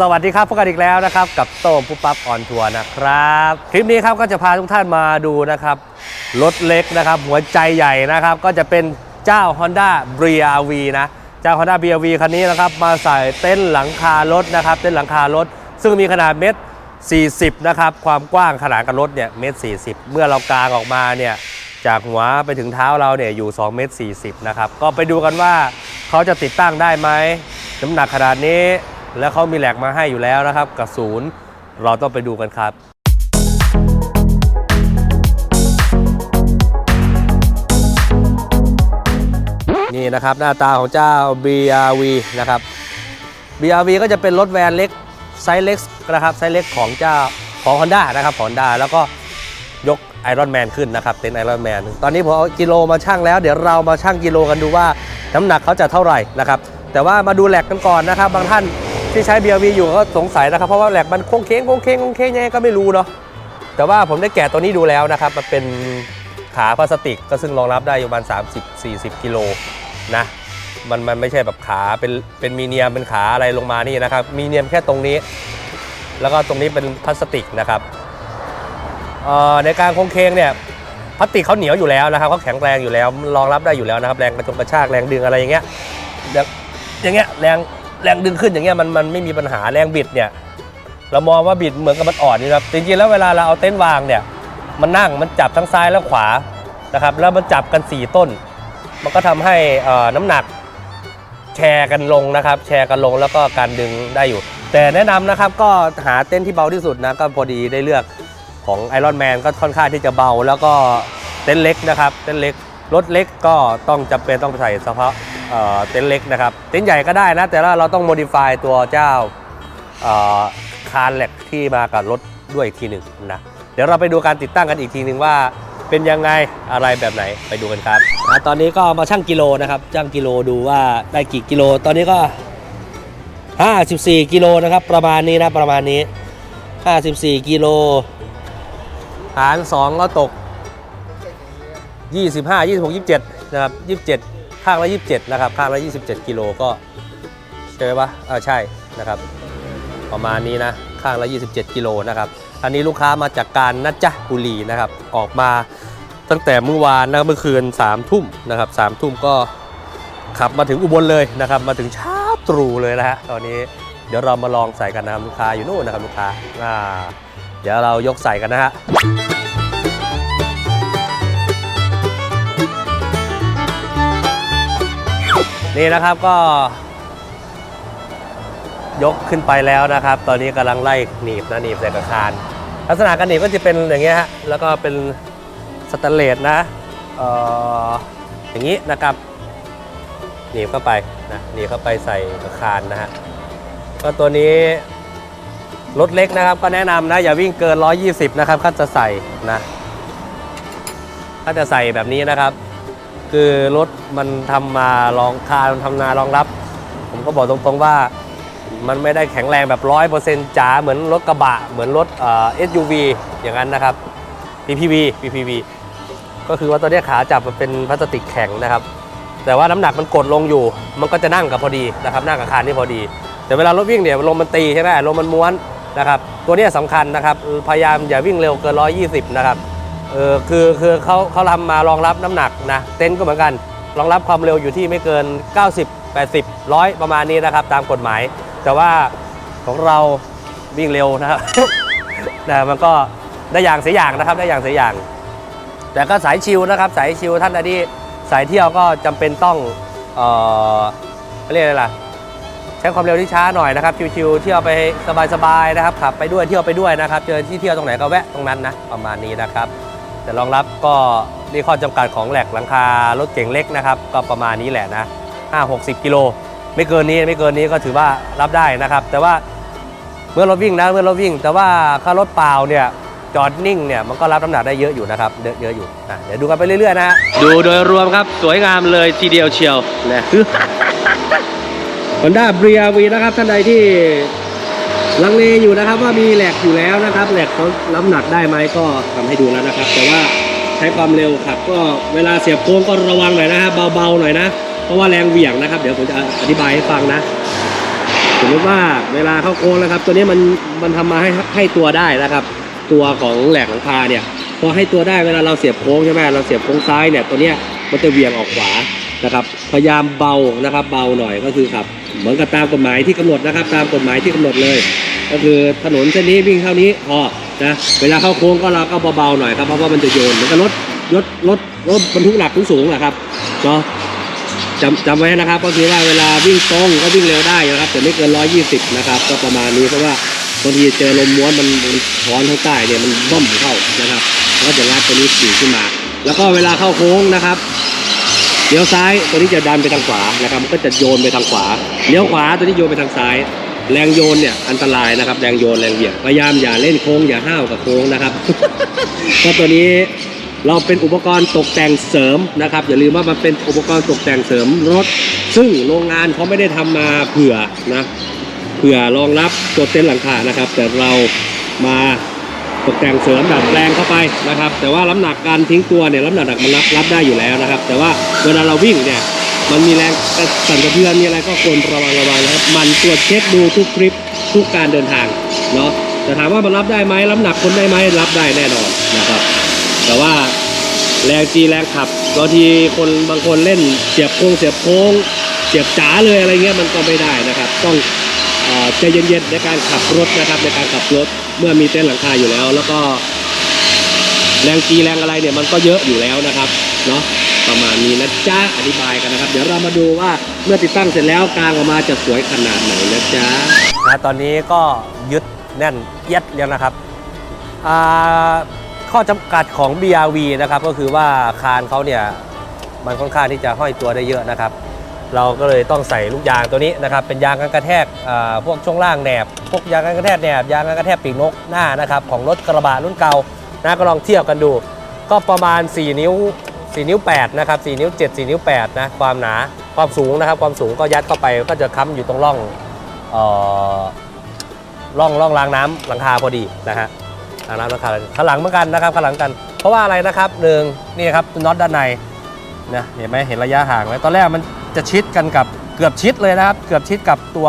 สวัสดีครับพบกันอีกแล้วนะครับ กับโต้มปุ๊บปั๊บออนทัวร์นะครับ คลิปนี้ครับก็จะพาทุกท่านมาดูนะครับ รถเล็กนะครับ หัวใจใหญ่นะครับ ก็จะเป็นเจ้า Honda BRV นะเจ้า Honda BRV คันนี้นะครับ มาใส่เต็นท์หลังคารถนะครับ เต็นท์หลังคารถ ซึ่งมีขนาดเมตร 40 นะครับ ความกว้างขนาดกับรถเนี่ยเมตร 40 เมื่อเรากางออกมาเนี่ยจากหัวไปถึงเท้าเราเนี่ยอยู่2เมตร40นะครับก็ไปดูกันว่าเขาจะติดตั้งได้ไหมน้ำหนักขนาดนี้ แล้วเขามีแหลกมาให้อยู่แล้วนะครับ กับศูนย์เราต้องไปดูกันครับนี่นะครับหน้าตาของเจ้า BRV นะครับ BRV ก็จะเป็นรถแวนเล็กไซส์เล็กนะครับไซส์เล็กของเจ้าของ Honda นะครับของ Honda แล้วก็ยกไอรอนแมนขึ้นนะครับเต็นไอรอนแมนตอนนี้ผมเอากิโลมาชั่งแล้ว เดี๋ยวเรามาชั่งกิโลกันดูว่าน้ำหนักเขาจะเท่าไหร่นะครับแต่ว่ามาดูแหลกกันก่อนนะครับ บางท่าน ที่ใช้ BRV อยู่ก็สงสัยนะครับ เพราะว่าแหลกมันโค้งเค้งโค้งเค้งโค้งเค้งยังไงก็ไม่รู้เนาะแต่ว่าผมได้แกะตัวนี้ดูแล้วนะครับมันเป็นขาพลาสติกก็ซึ่งรองรับได้อยู่ประมาณ30-40 กิโลนะมันมันไม่ใช่แบบขาเป็นเป็นมีเนียมเป็นขาอะไรลงมานี่นะครับ มีเนียมแค่ตรงนี้ แล้วก็ตรงนี้เป็นพลาสติกนะครับในการโค้งเคงเนี่ยพลาสติกเขาเหนียวอยู่แล้วนะครับเขาแข็งแรงอยู่แล้วรองรับได้อยู่แล้วนะครับ แรงกระจงกระชากแรงดึงอะไรอย่างเงี้ยอย่างเงี้ยแรง แรงดึงขึ้นอย่างเงี้ยมันมันไม่มีปัญหาแรงบิดเนี่ยเรามองว่าบิดเหมือนกับมันอ่อนนี่ครับจริงๆแล้วเวลาเราเอาเต็นท์วางเนี่ยมันนั่งมันจับทั้งซ้ายและขวานะครับแล้วมันจับกันสี่ต้น มันก็ทำให้น้ำหนักแชร์กันลงนะครับ แชร์กันลงแล้วก็การดึงได้อยู่ แต่แนะนำนะครับก็หาเต้นท์ที่เบาที่สุดนะก็พอดีได้เลือกของ Iron Man ก็ค่อนข้างที่จะเบาแล้วก็เต็นท์เล็กนะครับ เต็นท์เล็กรถเล็กก็ต้องจำเป็นต้องใส่เฉพาะ เอ่อเต็นท์เล็กนะครับ เต็นท์ใหญ่ก็ได้นะ แต่ว่าเราต้องโมดิฟายตัวเจ้าคานแหลกที่มากับรถด้วยอีกทีหนึ่งนะ เดี๋ยวเราไปดูการติดตั้งกันอีกทีหนึ่งว่าเป็นยังไงอะไรแบบไหนไปดูกันครับอะตอนนี้ก็มาชั่งกิโลนะครับชั่งกิโลดูว่าได้กี่กิโล ตอนนี้ก็ 54กิโลนะครับประมาณนี้นะประมาณนี้ 54กิโลหาร2ก็ตก 25 26 27นะครับ27 ข้างละ 27 นะครับ ข้างละ 27 กิโลก็ใช่ไหมวะเออใช่นะครับ ประมาณนี้นะ ข้างละ 27 กิโลนะครับ อันนี้ลูกค้ามาจากการนัจจบุรีนะครับ ออกมาตั้งแต่เมื่อวานนะเมื่อคืน3ามทุ่มนะครับสามทุ่มก็ขับมาถึงอุบลเลยนะครับ มาถึงเช้าตรู่เลยนะฮะตอนนี้เดี๋ยวเรามาลองใส่กันนะครับลูกค้าอยู่นู่นนะครับลูกค้าอ่าเดี๋ยวเรายกใส่กันนะฮะ นี่นะครับก็ ยกขึ้นไปแล้วนะครับ ตอนนี้กำลังไล่หนีบนะหนีบใส่กระคานลักษณะการหนีบก็จะเป็นอย่างเงี้ยฮะแล้วก็เป็นสแตนเลสนะเอ่ออย่างนี้นะครับหนีบเข้าไปนะหนีบเข้าไปใส่กระคานนะฮะก็ตัวนี้รถเล็กนะครับ ก็แนะนำนะ อย่าวิ่งเกิน 120 นะครับถ้าจะใส่นะถ้าจะใส่แบบนี้นะครับ คือรถมันทำมารองคานทำนารองรับ ผมก็บอกตรงๆว่ามันไม่ได้แข็งแรงแบบร้อยเปอร์เซ็นต์จ๋าเหมือนรถกระบะ เหมือนรถเอ่อ SUV อย่างนั้นนะครับ PPV PPV ก็คือว่าตัวเนี้ยขาจับมันเป็นพลาสติกแข็งนะครับ แต่ว่าน้ำหนักมันกดลงอยู่ มันก็จะนั่งกับพอดีนะครับนั่งกับคานที่พอดี แต่เวลารถวิ่งเนี่ยลมมันตีใช่ไหมลมมันม้วนนะครับ ตัวเนี้ยสำคัญนะครับ พยายามอย่าวิ่งเร็วเกิน 120 นะครับ เออคือคือเขาเขาทำมารองรับน้ำหนักนะ เต็นท์ก็เหมือนกัน รองรับความเร็วอยู่ที่ไม่เกิน 90 80 100 ประมาณนี้นะครับ ตามกฎหมาย แต่ว่าของเราวิ่งเร็วนะครับแต่มันก็ได้อย่างเสียอย่างนะครับได้อย่างเสียอย่าง แต่ก็สายชิลนะครับ สายชิลท่านใดที่สายเที่ยวก็จำเป็นต้องเอ่อเขาเรียกอะไรล่ะ ใช้ความเร็วที่ช้าหน่อยนะครับชิวๆเที่ยวไปสบายๆนะครับขับไปด้วยเที่ยวไปด้วยนะครับ เจอที่เที่ยวตรงไหนก็แวะตรงนั้นนะประมาณนี้นะครับ แต่รองรับก็นี่ข้อจำกัดของแหลกหลังคารถเก่งเล็กนะครับ ก็ประมาณนี้แหละนะ5 60 กิโล ไม่เกินนี้ไม่เกินนี้ก็ถือว่ารับได้นะครับ แต่ว่าเมื่อรถวิ่งนะเมื่อรถวิ่ง แต่ว่าถ้ารถเปล่าเนี่ยจอดนิ่งเนี่ยมันก็รับน้ำหนักได้เยอะอยู่นะครับเยอะเยอะอยู่อะเดี๋ยวดูกันไปเรื่อยๆนะฮะดูโดยรวมครับสวยงามเลยทีเดียวเชียวนะฮอนด้าเบียวีนะครับท่านใดที่ ลังเลอยู่นะครับว่ามีแหลกอยู่แล้วนะครับแหลกเขารับหนักได้ไหมก็ทำให้ดูแล้วนะครับ แต่ว่าใช้ความเร็วขับก็เวลาเสียบโค้งก็ระวังหน่อยนะครับเบาๆหน่อยนะ เพราะว่าแรงเหวี่ยงนะครับ เดี๋ยวผมจะอธิบายให้ฟังนะสมมติว่าเวลาเข้าโค้งแล้วครับ ตัวนี้มันมันทำมาให้ให้ตัวได้นะครับ ตัวของแหลกหลังคาเนี่ยพอให้ตัวได้เวลาเราเสียบโค้งใช่ไหมเราเสียบโค้งซ้ายเนี่ยตัวเนี้ยมันจะเหวี่ยงออกขวา นะครับพยายามเบานะครับเบาหน่อยก็คือขับ เหมือนกับตามกฎหมายที่กำหนดนะครับ ตามกฎหมายที่กำหนดเลย ก็คือถนนเส้นนี้วิ่งเท่านี้พอนะเวลาเข้าโค้งก็เราก็เบาๆหน่อยครับเพราะว่ามันจะโยนเหมือนกับรถรถรถรถบรรทุกหนักสูงๆนะครับเนาะจำจำไว้นะครับก็คือว่าเวลาวิ่งตรงก็วิ่งเร็วได้นะครับแต่ไม่เกิน 120 นะครับ ก็ประมาณนี้เพราะว่าบางทีเจอลมม้วนมันมันถอนข้างใต้เนี่ยมันบ้อมเข้านะครับก็จะงัดตัวนี้ขี่ขึ้นมา แล้วก็เวลาเข้าโค้งนะครับ เลี้ยวซ้ายตัวนี้จะดันไปทางขวานะครับมันก็จะโยนไปทางขวาเลี้ยวขวาตัวนี้โยนไปทางซ้าย แรงโยนเนี่ยอันตรายนะครับแรงโยนแรงเหวี่ยงพยายามอย่าเล่นโค้งอย่าห้าวกับโค้งนะครับเพราะตัวนี้เราเป็นอุปกรณ์ตกแต่งเสริมนะครับอย่าลืมว่ามันเป็นอุปกรณ์ตกแต่งเสริมรถ ซึ่งโรงงานเขาไม่ได้ทำมาเผื่อนะเผื่อรองรับตัวเต็นท์หลังคานะครับ แต่เรามา ตกแต่งเสริมแบบแรงเข้าไปนะครับ แต่ว่าน้ำหนักการทิ้งตัวเนี่ยน้ำหนักมันรับรับได้อยู่แล้วนะครับ แต่ว่าเวลาเราวิ่งเนี่ยมันมีแรงสั่นสะเทือนมีอะไรก็ควรระวังระวังนะครับมันตรวจเช็คดูทุกทริปทุกการเดินทางเนาะแต่ถามว่ามันรับได้ไหมรับหนักคนได้ไหมรับได้แน่นอนนะครับ แต่ว่าแรงจีแรงขับบางทีคนบางคนเล่นเสียบโค้งเสียบโค้งเสียบจ๋าเลยอะไรเงี้ยมันก็ไม่ได้นะครับ ต้องใจเย็นๆในการขับรถนะครับในการขับรถเมื่อมีเต้นท์หลังคาอยู่แล้ว แล้วก็แรงจีแรงอะไรเนี่ยมันก็เยอะอยู่แล้วนะครับเนาะประมาณนี้นะจ๊ะอธิบายกันนะครับ เดี๋ยวเรามาดูว่าเมื่อติดตั้งเสร็จแล้วกลางออกมาจะสวยขนาดไหนนะจ๊ะนะตอนนี้ก็ยึดแน่นเอียดแล้วนะครับอ่าข้อจำกัดของ BRV นะครับก็คือว่าคานเขาเนี่ยมันค่อนข้างที่จะห้อยตัวได้เยอะนะครับ เราก็เลยต้องใส่ลูกยางตัวนี้นะครับเป็นยางกันกระแทกพวกช่วงล่างแหนบพวกยางกันกระแทกแหนบยางกันกระแทกปีกนกหน้านะครับของรถกระบะรุ่นเก่านะก็ลองเทียบกันดู ก็ประมาณ 4 นิ้ว 4 นิ้ว8นะครับ4นิ้ว 7 4 นิ้ว8นะความหนาความสูงนะครับความสูงก็ยัดเข้าไปก็จะค้ำอยู่ตรงร่องร่องร่องรางน้ำหลังคาพอดีนะฮะรางน้ำหลังคาข้างหลังเหมือนกันนะครับข้างหลังกัน เพราะว่าอะไรนะครับหนึ่งนี่ครับน็อตด้านในนะเห็นไหมเห็นระยะห่างไหมตอนแรกมัน จะชิดกันกับเกือบชิดเลยนะครับ เกือบชิดกับตัว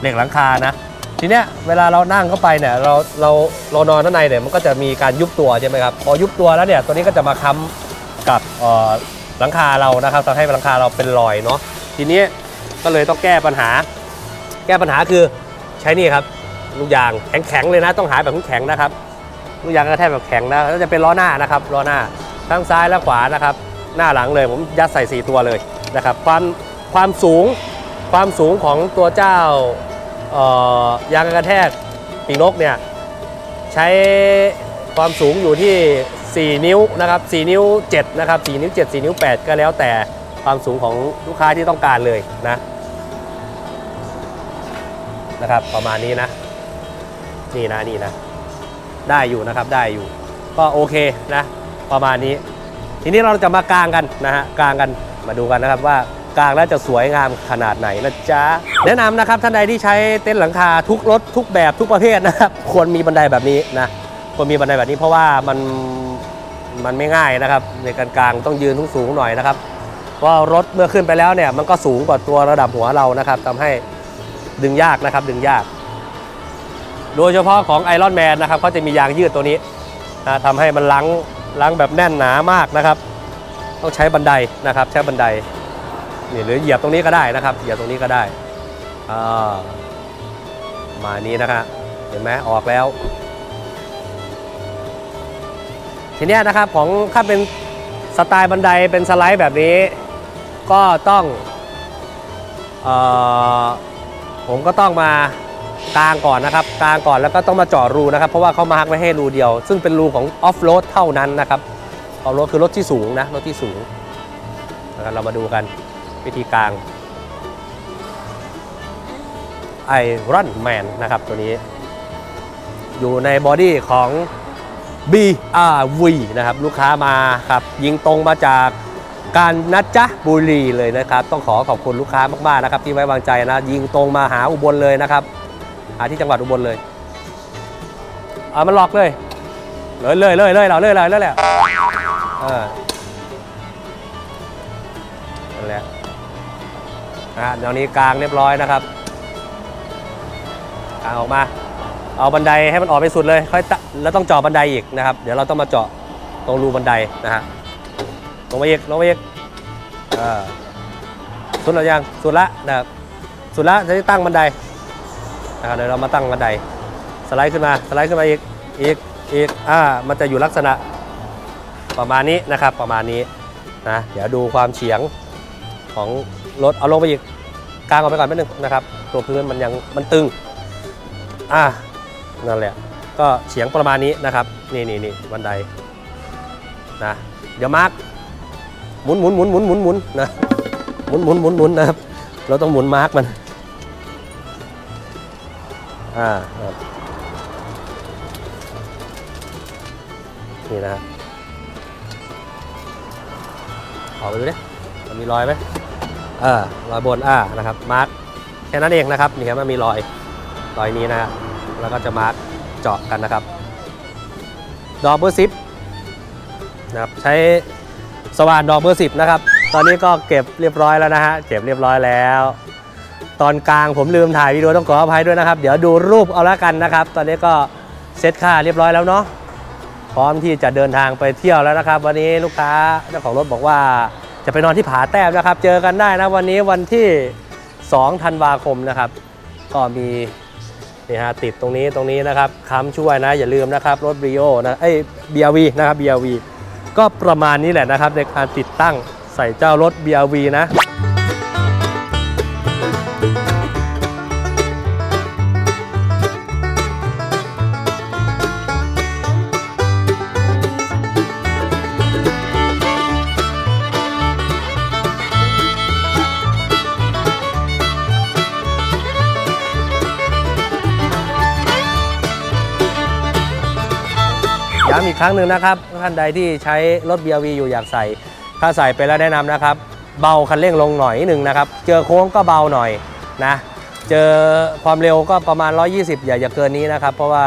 เหล็กหลังคานะทีเนี้ยเวลาเรานั่งเข้าไปเนี่ยเราเราเรานอนด้านในเนี่ยมันก็จะมีการยุบตัวใช่ไหมครับพอยุบตัวแล้วเนี่ยตัวนี้ก็จะมาค้ำกับเออหลังคาเรานะครับทำให้หลังคาเราเป็นรอยเนาะทีนี้ก็เลยต้องแก้ปัญหา แก้ปัญหาคือใช้นี่ครับลูกยางแข็งๆเลยนะต้องหาแบบแข็งๆนะครับลูกยางกระแทกแบบแข็งนะแล้วจะเป็นล้อหน้านะครับล้อหน้าทั้งซ้ายและขวานะครับ หน้าหลังเลยผมยัดใส่ 4 ตัวเลย นะครับความความสูงความสูงของตัวเจ้าเอ่อยางกระแทกปีกนกเนี่ยใช้ความสูงอยู่ที่ 4 นิ้วนะครับ4นิ้ว7นะครับ4นิ้ว7 4นิ้ว 8 ก็แล้วแต่ความสูงของลูกค้าที่ต้องการเลยนะนะครับประมาณนี้นะนี่นะนี่นะได้อยู่นะครับได้อยู่ ก็โอเคนะประมาณนี้ ทีนี้เราจะมากางกันนะฮะกางกัน มาดูกันนะครับว่ากางแล้วจะสวยงามขนาดไหนนะจ๊ะ แนะนำนะครับท่านใดที่ใช้เต็นท์หลังคาทุกรถทุกแบบทุกประเภทนะครับควรมีบันไดแบบนี้นะควรมีบันไดแบบนี้เพราะว่ามันมันไม่ง่ายนะครับในการกางต้องยืนทุกสูงหน่อยนะครับเพราะรถเมื่อขึ้นไปแล้วเนี่ยมันก็สูงกว่าตัวระดับหัวเรานะครับทำให้ดึงยากนะครับดึงยาก โดยเฉพาะของไอรอนแมนนะครับเขาจะมียางยืดตัวนี้นะทำให้มันลังลังแบบแน่นหนามากนะครับ ต้องใช้บันไดนะครับ ใช้บันไดนี่หรือเหยียบตรงนี้ก็ได้นะครับ เหยียบตรงนี้ก็ได้อ่ามานี้นะครับเห็นไหมออกแล้ว ทีนี้นะครับของถ้าเป็นสไตล์บันไดเป็นสไลด์แบบนี้ ก็ต้องออผมก็ต้องมากลางก่อนนะครับกลางก่อนแล้วก็ต้องมาเจาะรูนะครับ เพราะว่าเขามาร์กไว้ให้รูเดียว ซึ่งเป็นรูของออฟโรดเท่านั้นนะครับ ออฟโรดคือรถที่สูงนะรถที่สูงนะครับเรามาดูกันวิธีกางไอรอนแมนนะครับตัวนี้ อยู่ในบอดี้ของ BRV นะครับลูกค้ามาครับยิงตรงมาจากการนัดจ้ะบุรีเลยนะครับ ต้องขอขอบคุณลูกค้ามากๆนะครับ ที่ไว้วางใจนะ ยิงตรงมาหาอุบลเลยนะครับหาที่จังหวัดอุบลเลยเอามันหลอกเลย เลยเลยเลยเลยเราเลยเลยเลยแหละ เออนั่นแหละนะฮะเดี๋ยวนี้กลางเรียบร้อยนะครับกางออกมา เอาบันไดให้มันออกไปสุดเลย ค่อยแล้วต้องเจาะบันไดอีกนะครับ เดี๋ยวเราต้องมาเจาะตรงรูบันไดนะฮะลงไปอีกลงไปอีกอสุดแล้วยังสุดละนะครับสุดละจะได้ตั้งบันไดนะครับเดี๋ยวเรามาตั้งบันได สไลด์ขึ้นมาสไลด์ขึ้นมาอีกอีกอีกอ่ามันจะอยู่ลักษณะ ประมาณนี้นะครับประมาณนี้นะเดี๋ยวดูความเฉียงของรถเอาลงไปอีกกลางออกไปก่อนนิดนึงนะครับตัวพื้นมันยังมันตึงอ่านั่นแหละก็เฉียงประมาณนี้นะครับนี่นี่นี่บันไดนะเดี๋ยวมาร์กหมุนหมุนหมุนหมุนหมุนหมุนนะหมุนหมุนหมุนหมุนนะครับ เราต้องหมุนมาร์กมันอ่านี่นะฮะอ อกไปดูดิมันมีรอยไหมเออรอยบนอ่านะครับมาร์กแค่นั้นเองนะครับนี่ครับมันมีรอยรอยนี้นะฮะแล้วก็จะมาร์กเจาะกันนะครับ ดอกเบอร์ซิปนะครับใช้สว่านดอกเบอร์สิบนะครับ ตอนนี้ก็เก็บเรียบร้อยแล้วนะฮะเก็บเรียบร้อยแล้ว ตอนกลางผมลืมถ่ายวิดีโอต้องขออภัยด้วยนะครับ เดี๋ยวดูรูปเอาละกันนะครับ ตอนนี้ก็เซตค่าเรียบร้อยแล้วเนาะ พร้อมที่จะเดินทางไปเที่ยวแล้วนะครับ วันนี้ลูกค้าเจ้าของรถบอกว่าจะไปนอนที่ผาแต้มนะครับ เจอกันได้นะวันนี้วันที่ 2 ธันวาคมนะครับ ก็มีนี่ฮะติดตรงนี้ตรงนี้นะครับค้ำช่วยนะ อย่าลืมนะครับ รถบริโอนะเอ้ย BRV นะครับ BRV ก็ประมาณนี้แหละนะครับในการติดตั้งใส่เจ้ารถ BRV นะ ย้ำอีกครั้งหนึ่งนะครับ ท่านใดที่ใช้รถ BRV อยู่อยากใส่ ถ้าใส่ไปแล้วแนะนำนะครับ เบาคันเร่งลงหน่อยหนึ่งนะครับ เจอโค้งก็เบาหน่อยนะ เจอความเร็วก็ประมาณ 120 อย่าอย่าเกินนี้นะครับ เพราะว่า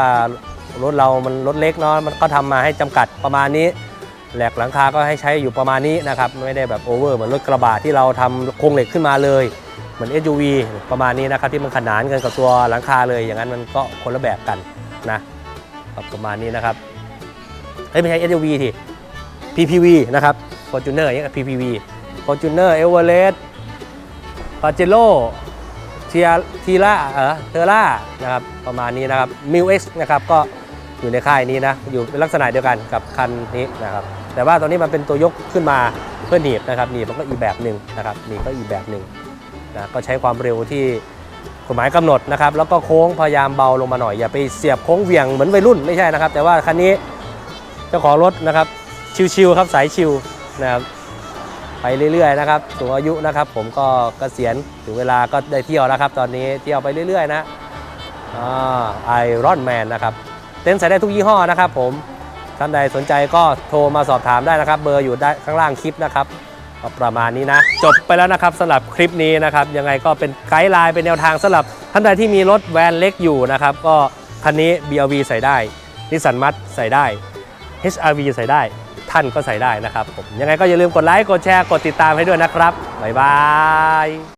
รถเรามันรถเล็กเนาะ มันก็ทำมาให้จำกัดประมาณนี้ แหลกหลังคาก็ให้ใช้อยู่ประมาณนี้นะครับ ไม่ได้แบบโอเวอร์เหมือนรถกระบะที่เราทำโครงเหล็กขึ้นมาเลย เหมือน SUV ประมาณนี้นะครับที่มันขนานกันกับตัวหลังคาเลย อย่างนั้นมันก็คนละแบบกันนะประมาณนี้นะครับ อ้ยไม่ใช่ SUV ที PPV นะครับ Fortuner อย่างเงี้ย PPV Fortuner Everest Pajero เทียทีล่าเออเทอร่านะครับประมาณนี้นะครับ m i x นะครับก็อยู่ในค่ายนี้นะ อยู่เป็นลักษณะเดียวกันกับคันนี้นะครับ แต่ว่าตอนนี้มันเป็นตัวยกขึ้นมาเพื่อหนีบนะครับหนีบมันก็อีกแบบหนึ่งนะครับหนีบก็อีกแบบหนึ่งนะก็ใช้ความเร็วที่กฎหมายกำหนดนะครับ แล้วก็โค้งพยายามเบาลงมาหน่อย อย่าไปเสียบโค้งเวียงเหมือนวัยรุ่นไม่ใช่นะครับ แต่ว่าคันนี้ เจ้าของรถนะครับชิวๆครับสายชิวนะครับไปเรื่อยๆนะครับสูงอายุนะครับผมก็เกษียณถึงเวลาก็ได้เที่ยวแล้วครับ ตอนนี้เที่ยวไปเรื่อยๆนะไอรอนแมนนะครับเต็นท์ใส่ได้ทุกยี่ห้อนะครับผมท่านใดสนใจก็โทรมาสอบถามได้นะครับ เบอร์อยู่ได้ข้างล่างคลิปนะครับก็ประมาณนี้นะ จบไปแล้วนะครับสำหรับคลิปนี้นะครับยังไงก็เป็นไกด์ไลน์เป็นแนวทางสำหรับท่านใดที่มีรถแวนเล็กอยู่นะครับ ก็คันนี้ BRV ใส่ได้นิสสันมัตใส่ได้ HRV ใส่ได้ท่านก็ใส่ได้นะครับผมยังไงก็อย่าลืมกดไลค์กดแชร์กดติดตามให้ด้วยนะครับบ๊ายบาย